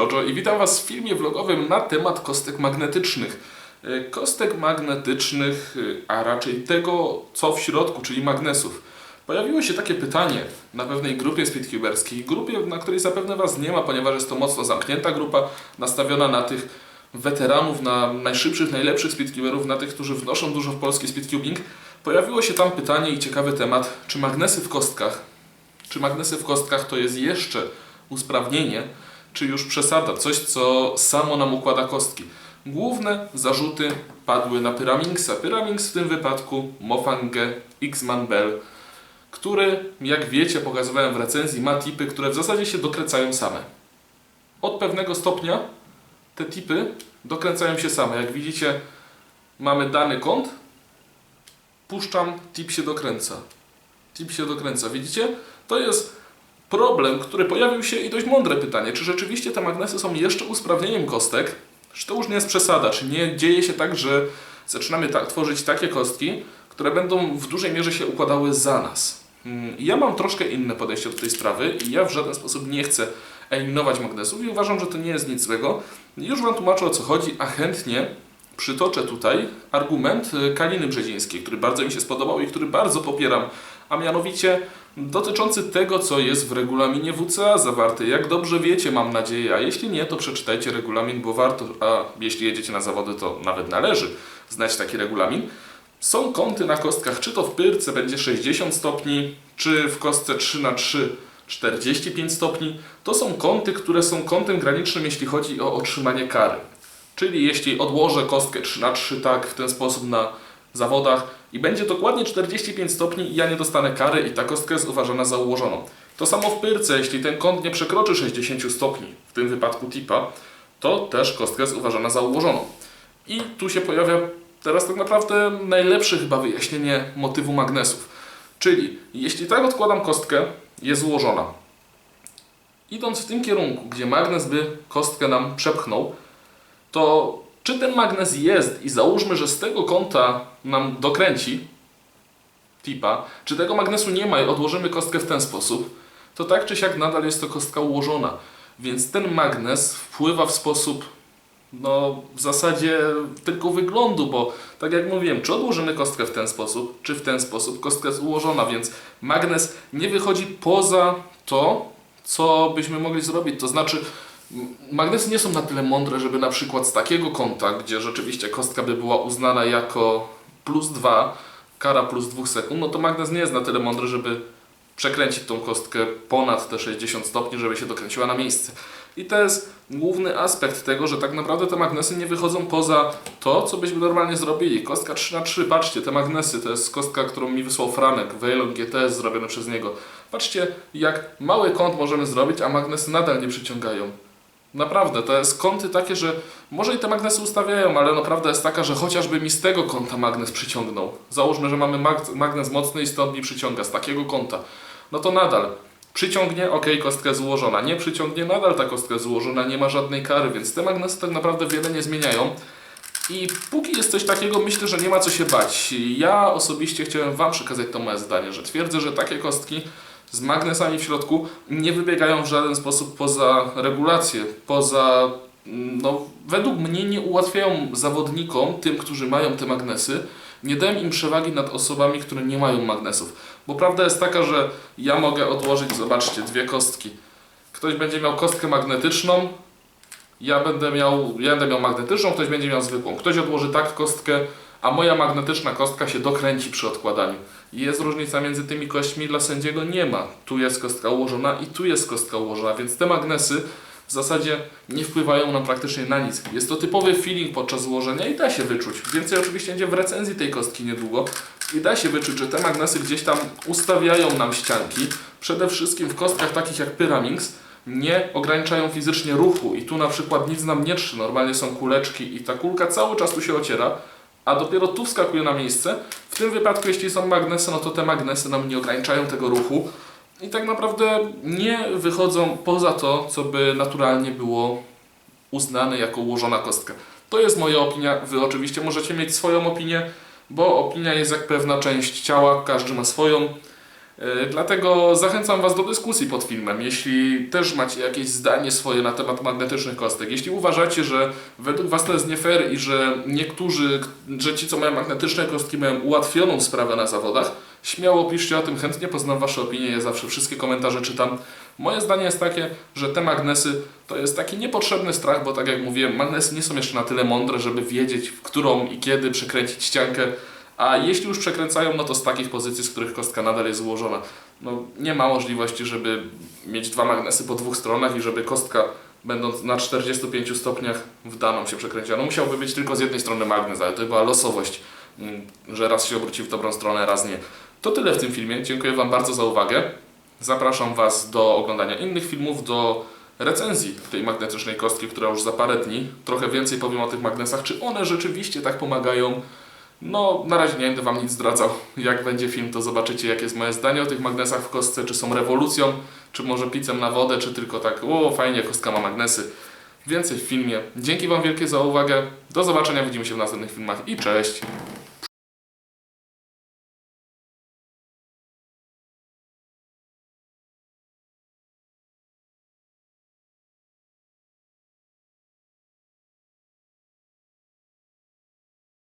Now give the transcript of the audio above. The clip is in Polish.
Jojo i witam Was w filmie vlogowym na temat kostek magnetycznych. E, Kostek magnetycznych, e, a raczej tego, co w środku, czyli magnesów. Pojawiło się takie pytanie na pewnej grupie speedcuberskiej, grupie, na której zapewne Was nie ma, ponieważ jest to mocno zamknięta grupa, nastawiona na tych weteranów, na najszybszych, najlepszych speedcuberów, na tych, którzy wnoszą dużo w polski speedcubing. Pojawiło się tam pytanie i ciekawy temat, czy magnesy w kostkach czy magnesy w kostkach to jest jeszcze usprawnienie, czy już przesada, coś co samo nam układa kostki. Główne zarzuty padły na Pyramingsa. Pyramings w tym wypadku Mofangę X-Man Bell, który, jak wiecie, pokazywałem w recenzji, ma tipy, które w zasadzie się dokręcają same. Od pewnego stopnia te tipy dokręcają się same. Jak widzicie, mamy dany kąt, puszczam, tip się dokręca. Tip się dokręca. Widzicie? To jest problem, który pojawił się i dość mądre pytanie, czy rzeczywiście te magnesy są jeszcze usprawnieniem kostek? Czy to już nie jest przesada? Czy nie dzieje się tak, że zaczynamy ta tworzyć takie kostki, które będą w dużej mierze się układały za nas? Mm, Ja mam troszkę inne podejście do tej sprawy i ja w żaden sposób nie chcę eliminować magnesów i uważam, że to nie jest nic złego. Już Wam tłumaczę o co chodzi, a chętnie przytoczę tutaj argument y, Kaliny Brzezińskiej, który bardzo mi się spodobał i który bardzo popieram, a mianowicie dotyczący tego, co jest w regulaminie WCA zawarte. Jak dobrze wiecie, mam nadzieję, a jeśli nie, to przeczytajcie regulamin, bo warto, a jeśli jedziecie na zawody, to nawet należy znać taki regulamin. Są kąty na kostkach, czy to w pyrce będzie 60 stopni, czy w kostce 3 na 3 45 stopni. To są kąty, które są kątem granicznym, jeśli chodzi o otrzymanie kary. Czyli jeśli odłożę kostkę 3 na 3 tak w ten sposób na zawodach i będzie dokładnie 45 stopni i ja nie dostanę kary i ta kostka jest uważana za ułożoną. To samo w pyrce, jeśli ten kąt nie przekroczy 60 stopni, w tym wypadku tipa, to też kostka jest uważana za ułożoną. I tu się pojawia teraz tak naprawdę najlepsze chyba wyjaśnienie motywu magnesów. Czyli jeśli tak odkładam kostkę, jest ułożona. Idąc w tym kierunku, gdzie magnes by kostkę nam przepchnął, to czy ten magnes jest i załóżmy, że z tego kąta nam dokręci tipa, czy tego magnesu nie ma i odłożymy kostkę w ten sposób, to tak czy siak nadal jest to kostka ułożona. Więc ten magnes wpływa w sposób no w zasadzie tylko wyglądu, bo tak jak mówiłem, czy odłożymy kostkę w ten sposób, czy w ten sposób, kostka jest ułożona, więc magnes nie wychodzi poza to, co byśmy mogli zrobić. To znaczy, magnesy nie są na tyle mądre, żeby na przykład z takiego kąta, gdzie rzeczywiście kostka by była uznana jako plus 2, kara plus 2 sekund, no to magnes nie jest na tyle mądry, żeby przekręcić tą kostkę ponad te 60 stopni, żeby się dokręciła na miejsce. I to jest główny aspekt tego, że tak naprawdę te magnesy nie wychodzą poza to, co byśmy normalnie zrobili. Kostka 3 na 3 patrzcie, te magnesy, to jest kostka, którą mi wysłał Franek, Veilon GTS zrobione przez niego. Patrzcie, jak mały kąt możemy zrobić, a magnesy nadal nie przyciągają. Naprawdę, to jest kąty takie, że może i te magnesy ustawiają, ale no prawda jest taka, że chociażby mi z tego kąta magnes przyciągnął. Załóżmy, że mamy mag- magnes mocny i stąd mi przyciąga, z takiego kąta. No to nadal przyciągnie, ok, kostka złożona. Nie przyciągnie, nadal ta kostka złożona, nie ma żadnej kary, więc te magnesy tak naprawdę wiele nie zmieniają. I póki jest coś takiego, myślę, że nie ma co się bać. Ja osobiście chciałem Wam przekazać to moje zdanie, że twierdzę, że takie kostki z magnesami w środku nie wybiegają w żaden sposób poza regulację, poza, mm, no, według mnie nie ułatwiają zawodnikom, tym, którzy mają te magnesy, nie dają im przewagi nad osobami, które nie mają magnesów. Bo prawda jest taka, że ja mogę odłożyć, zobaczcie, dwie kostki. Ktoś będzie miał kostkę magnetyczną, ja będę miał, ja będę miał magnetyczną, ktoś będzie miał zwykłą. Ktoś odłoży tak kostkę, a moja magnetyczna kostka się dokręci przy odkładaniu. Jest różnica między tymi kośćmi, dla sędziego nie ma. Tu jest kostka ułożona i tu jest kostka ułożona, więc te magnesy w zasadzie nie wpływają nam praktycznie na nic. Jest to typowy feeling podczas ułożenia i da się wyczuć. Więcej oczywiście będzie w recenzji tej kostki niedługo. I da się wyczuć, że te magnesy gdzieś tam ustawiają nam ścianki. Przede wszystkim w kostkach takich jak Pyramings nie ograniczają fizycznie ruchu i tu na przykład nic nam nie trzy, normalnie są kuleczki i ta kulka cały czas tu się ociera, a dopiero tu wskakuje na miejsce. W tym wypadku, jeśli są magnesy, no to te magnesy nam nie ograniczają tego ruchu i tak naprawdę nie wychodzą poza to, co by naturalnie było uznane jako ułożona kostka. To jest moja opinia, Wy oczywiście możecie mieć swoją opinię, bo opinia jest jak pewna część ciała, każdy ma swoją. E, Dlatego zachęcam Was do dyskusji pod filmem. Jeśli też macie jakieś zdanie swoje na temat magnetycznych kostek, jeśli uważacie, że według Was to jest nie fair i że niektórzy, że ci co mają magnetyczne kostki mają ułatwioną sprawę na zawodach, śmiało piszcie o tym, chętnie poznam Wasze opinie, ja zawsze wszystkie komentarze czytam. Moje zdanie jest takie, że te magnesy to jest taki niepotrzebny strach, bo tak jak mówiłem, magnesy nie są jeszcze na tyle mądre, żeby wiedzieć w którą i kiedy przekręcić ściankę, a jeśli już przekręcają, no to z takich pozycji, z których kostka nadal jest złożona. No, nie ma możliwości, żeby mieć dwa magnesy po dwóch stronach i żeby kostka, będąc na 45 stopniach, w daną się przekręciła. No musiałby być tylko z jednej strony magnes, ale to była losowość, mm, że raz się obróci w dobrą stronę, raz nie. To tyle w tym filmie. Dziękuję Wam bardzo za uwagę. Zapraszam Was do oglądania innych filmów, do recenzji tej magnetycznej kostki, która już za parę dni. Trochę więcej powiem o tych magnesach, czy one rzeczywiście tak pomagają. No, na razie nie będę Wam nic zdradzał. Jak będzie film, to zobaczycie, jakie jest moje zdanie o tych magnesach w kostce, czy są rewolucją, czy może picem na wodę, czy tylko tak, o fajnie, kostka ma magnesy. Więcej w filmie. Dzięki Wam wielkie za uwagę. Do zobaczenia, widzimy się w następnych filmach i cześć!